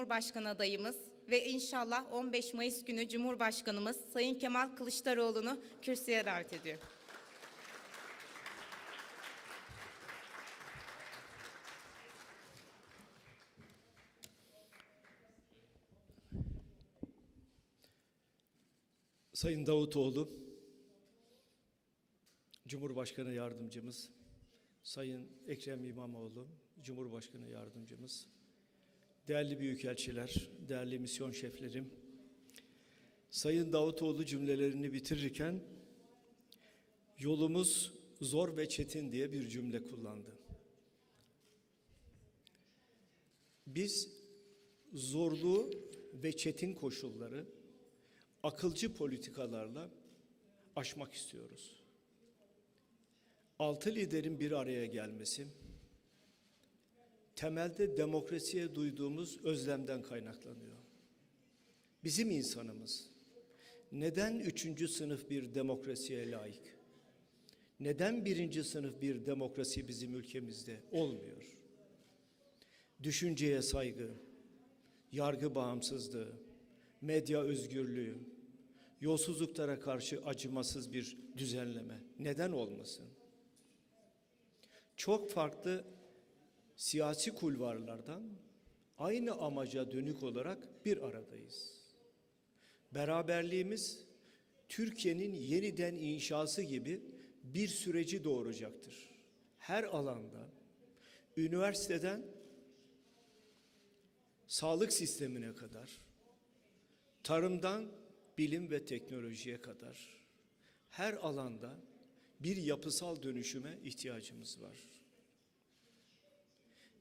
Cumhurbaşkanı adayımız ve inşallah 15 Mayıs günü Cumhurbaşkanımız Sayın Kemal Kılıçdaroğlu'nu kürsüye davet ediyorum. Sayın Davutoğlu, Cumhurbaşkanı Yardımcımız, Sayın Ekrem İmamoğlu, Cumhurbaşkanı Yardımcımız, değerli büyükelçiler, değerli misyon şeflerim, Sayın Davutoğlu cümlelerini bitirirken yolumuz zor ve çetin diye bir cümle kullandı. Biz zorluğu ve çetin koşulları akılcı politikalarla aşmak istiyoruz. Altı liderin bir araya gelmesi, temelde demokrasiye duyduğumuz özlemden kaynaklanıyor. Bizim insanımız neden üçüncü sınıf bir demokrasiye layık? Neden birinci sınıf bir demokrasi bizim ülkemizde olmuyor? Düşünceye saygı, yargı bağımsızlığı, medya özgürlüğü, yolsuzluklara karşı acımasız bir düzenleme neden olmasın? Çok farklı siyasi kulvarlardan aynı amaca dönük olarak bir aradayız. Beraberliğimiz Türkiye'nin yeniden inşası gibi bir süreci doğuracaktır. Her alanda üniversiteden sağlık sistemine kadar tarımdan bilim ve teknolojiye kadar her alanda bir yapısal dönüşüme ihtiyacımız var.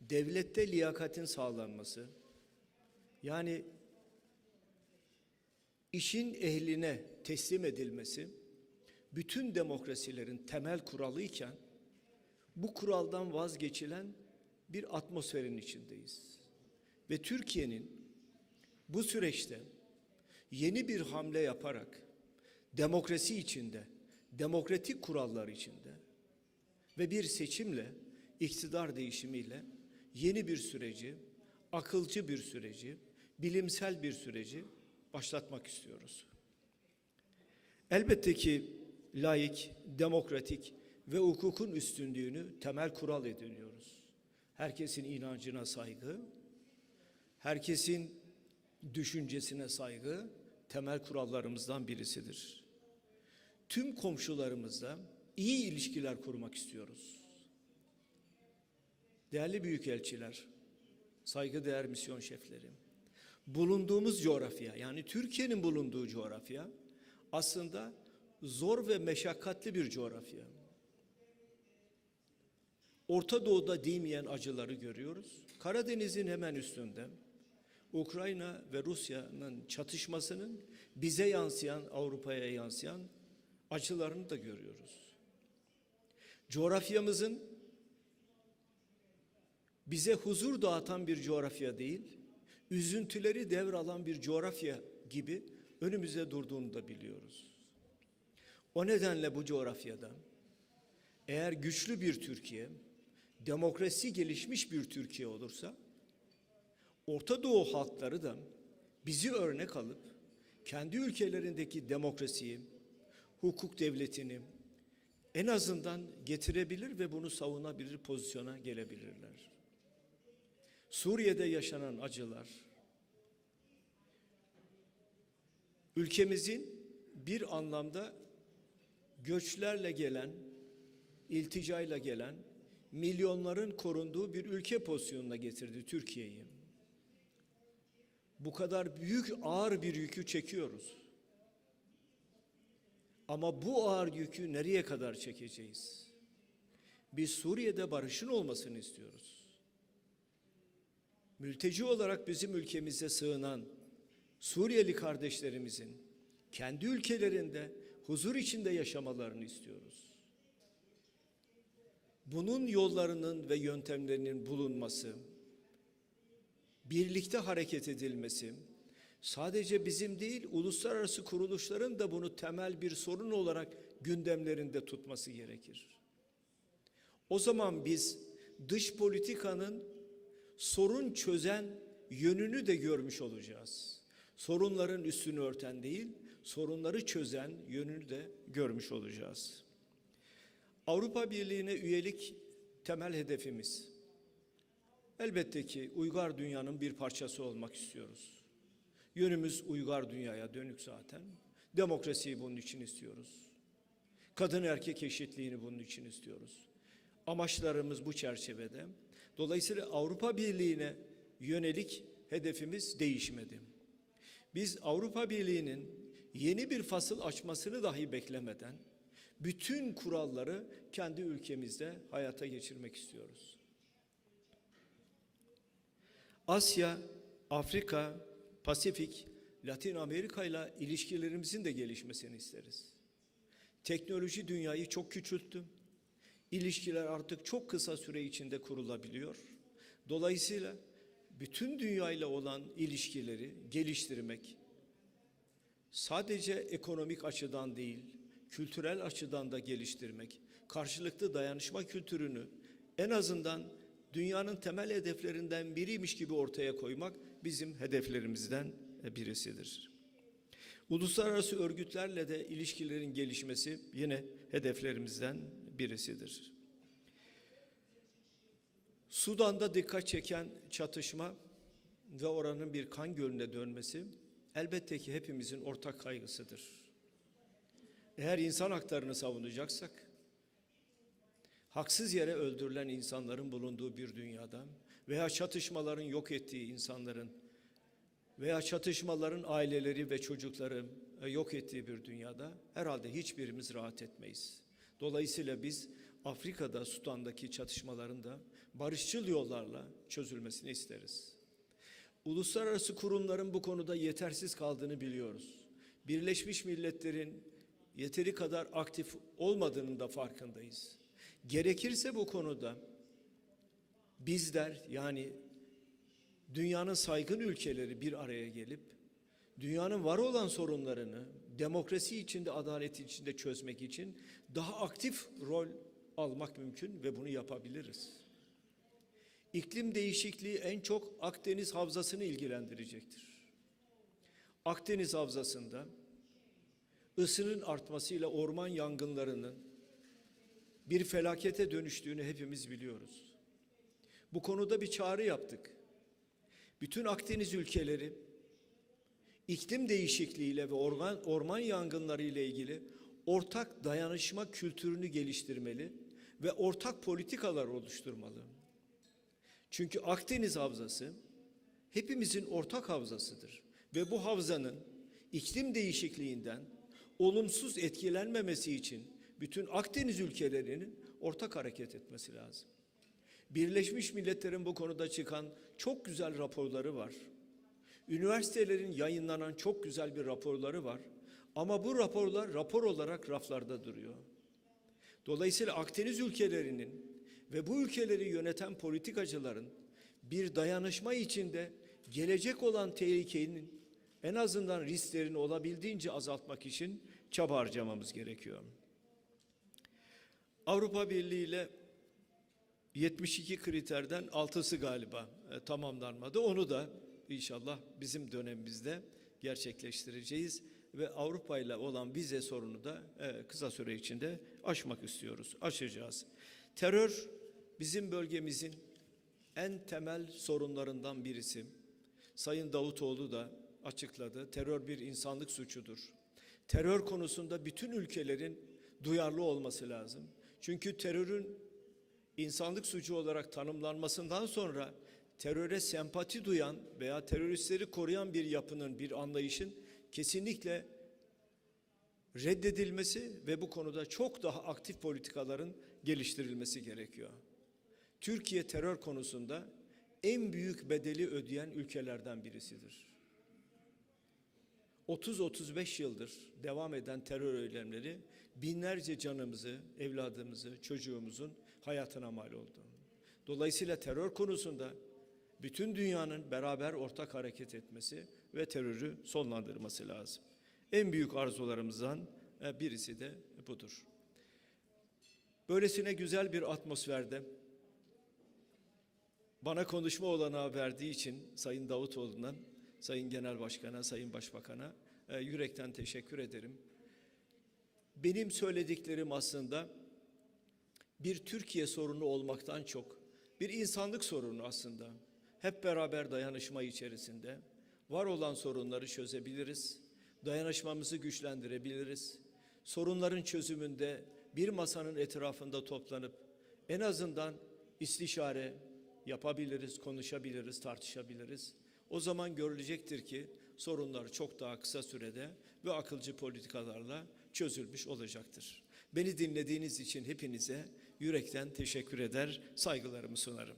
Devlette liyakatin sağlanması, yani işin ehline teslim edilmesi, bütün demokrasilerin temel kuralı iken, bu kuraldan vazgeçilen bir atmosferin içindeyiz. Ve Türkiye'nin bu süreçte yeni bir hamle yaparak demokrasi içinde, demokratik kurallar içinde ve bir seçimle, iktidar değişimiyle yeni bir süreci, akılcı bir süreci, bilimsel bir süreci başlatmak istiyoruz. Elbette ki laik, demokratik ve hukukun üstünlüğünü temel kural ediniyoruz. Herkesin inancına saygı, herkesin düşüncesine saygı temel kurallarımızdan birisidir. Tüm komşularımızla iyi ilişkiler kurmak istiyoruz. Değerli büyükelçiler, saygıdeğer misyon şefleri, bulunduğumuz coğrafya yani Türkiye'nin bulunduğu coğrafya aslında zor ve meşakkatli bir coğrafya. Orta Doğu'da değmeyen acıları görüyoruz. Karadeniz'in hemen üstünde Ukrayna ve Rusya'nın çatışmasının bize yansıyan, Avrupa'ya yansıyan acılarını da görüyoruz. Coğrafyamızın bize huzur dağıtan bir coğrafya değil, üzüntüleri devralan bir coğrafya gibi önümüze durduğunu da biliyoruz. O nedenle bu coğrafyada eğer güçlü bir Türkiye, demokrasi gelişmiş bir Türkiye olursa, Orta Doğu halkları da bizi örnek alıp kendi ülkelerindeki demokrasiyi, hukuk devletini en azından getirebilir ve bunu savunabilir pozisyona gelebilirler. Suriye'de yaşanan acılar ülkemizin bir anlamda göçlerle gelen, ilticayla gelen milyonların korunduğu bir ülke pozisyonuna getirdi Türkiye'yi. Bu kadar büyük ağır bir yükü çekiyoruz. Ama bu ağır yükü nereye kadar çekeceğiz? Biz Suriye'de barışın olmasını istiyoruz. Mülteci olarak bizim ülkemize sığınan Suriyeli kardeşlerimizin kendi ülkelerinde huzur içinde yaşamalarını istiyoruz. Bunun yollarının ve yöntemlerinin bulunması, birlikte hareket edilmesi, sadece bizim değil uluslararası kuruluşların da bunu temel bir sorun olarak gündemlerinde tutması gerekir. O zaman biz dış politikanın sorun çözen yönünü de görmüş olacağız. Sorunların üstünü örten değil, sorunları çözen yönünü de görmüş olacağız. Avrupa Birliği'ne üyelik temel hedefimiz. Elbette ki uygar dünyanın bir parçası olmak istiyoruz. Yönümüz uygar dünyaya dönük zaten. Demokrasiyi bunun için istiyoruz. Kadın erkek eşitliğini bunun için istiyoruz. Amaçlarımız bu çerçevede. Dolayısıyla Avrupa Birliği'ne yönelik hedefimiz değişmedi. Biz Avrupa Birliği'nin yeni bir fasıl açmasını dahi beklemeden bütün kuralları kendi ülkemizde hayata geçirmek istiyoruz. Asya, Afrika, Pasifik, Latin Amerika ile ilişkilerimizin de gelişmesini isteriz. Teknoloji dünyayı çok küçülttü. İlişkiler artık çok kısa süre içinde kurulabiliyor. Dolayısıyla bütün dünyayla olan ilişkileri geliştirmek sadece ekonomik açıdan değil, kültürel açıdan da geliştirmek, karşılıklı dayanışma kültürünü en azından dünyanın temel hedeflerinden biriymiş gibi ortaya koymak bizim hedeflerimizden birisidir. Uluslararası örgütlerle de ilişkilerin gelişmesi yine hedeflerimizden birisidir. Sudan'da dikkat çeken çatışma ve oranın bir kan gölüne dönmesi elbette ki hepimizin ortak kaygısıdır. Eğer insan haklarını savunacaksak, haksız yere öldürülen insanların bulunduğu bir dünyada veya çatışmaların yok ettiği insanların veya çatışmaların aileleri ve çocukları e, yok ettiği bir dünyada herhalde hiçbirimiz rahat etmeyiz. Dolayısıyla biz Afrika'da, Sudan'daki çatışmaların da barışçıl yollarla çözülmesini isteriz. Uluslararası kurumların bu konuda yetersiz kaldığını biliyoruz. Birleşmiş Milletler'in yeteri kadar aktif olmadığının da farkındayız. Gerekirse bu konuda bizler yani dünyanın saygın ülkeleri bir araya gelip dünyanın var olan sorunlarını demokrasi içinde, adalet içinde çözmek için daha aktif rol almak mümkün ve bunu yapabiliriz. İklim değişikliği en çok Akdeniz Havzası'nı ilgilendirecektir. Akdeniz Havzası'nda ısının artmasıyla orman yangınlarının bir felakete dönüştüğünü hepimiz biliyoruz. Bu konuda bir çağrı yaptık. Bütün Akdeniz ülkeleri iklim değişikliğiyle ve orman, orman yangınları ile ilgili ortak dayanışma kültürünü geliştirmeli ve ortak politikalar oluşturmalı. Çünkü Akdeniz Havzası hepimizin ortak havzasıdır ve bu havzanın iklim değişikliğinden olumsuz etkilenmemesi için bütün Akdeniz ülkelerinin ortak hareket etmesi lazım. Birleşmiş Milletler'in bu konuda çıkan çok güzel raporları var. Üniversitelerin yayınlanan çok güzel bir raporları var. Ama bu raporlar rapor olarak raflarda duruyor. Dolayısıyla Akdeniz ülkelerinin ve bu ülkeleri yöneten politikacıların bir dayanışma içinde gelecek olan tehlikenin en azından risklerini olabildiğince azaltmak için çaba harcamamız gerekiyor. Avrupa Birliği ile 72 kriterden 6'sı galiba e, tamamlanmadı. Onu da inşallah bizim dönemimizde gerçekleştireceğiz ve Avrupa ile olan vize sorunu da e, kısa süre içinde aşmak istiyoruz, aşacağız. Terör bizim bölgemizin en temel sorunlarından birisi. Sayın Davutoğlu da açıkladı. Terör bir insanlık suçudur. Terör konusunda bütün ülkelerin duyarlı olması lazım. Çünkü terörün insanlık suçu olarak tanımlanmasından sonra teröre sempati duyan veya teröristleri koruyan bir yapının, bir anlayışın kesinlikle reddedilmesi ve bu konuda çok daha aktif politikaların geliştirilmesi gerekiyor. Türkiye terör konusunda en büyük bedeli ödeyen ülkelerden birisidir. 30-35 yıldır devam eden terör eylemleri binlerce canımızı, evladımızı, çocuğumuzun hayatına mal oldu. Dolayısıyla terör konusunda bütün dünyanın beraber ortak hareket etmesi ve terörü sonlandırması lazım. En büyük arzularımızdan e, birisi de budur. Böylesine güzel bir atmosferde bana konuşma olanağı verdiği için Sayın Davutoğlu'ndan, Sayın Genel Başkan'a, Sayın Başbakan'a e, yürekten teşekkür ederim. Benim söylediklerim aslında bir Türkiye sorunu olmaktan çok bir insanlık sorunu aslında. Hep beraber dayanışma içerisinde var olan sorunları çözebiliriz. Dayanışmamızı güçlendirebiliriz. Sorunların çözümünde bir masanın etrafında toplanıp en azından istişare yapabiliriz, konuşabiliriz, tartışabiliriz. O zaman görülecektir ki sorunlar çok daha kısa sürede ve akılcı politikalarla çözülmüş olacaktır. Beni dinlediğiniz için hepinize yürekten teşekkür eder, saygılarımı sunarım.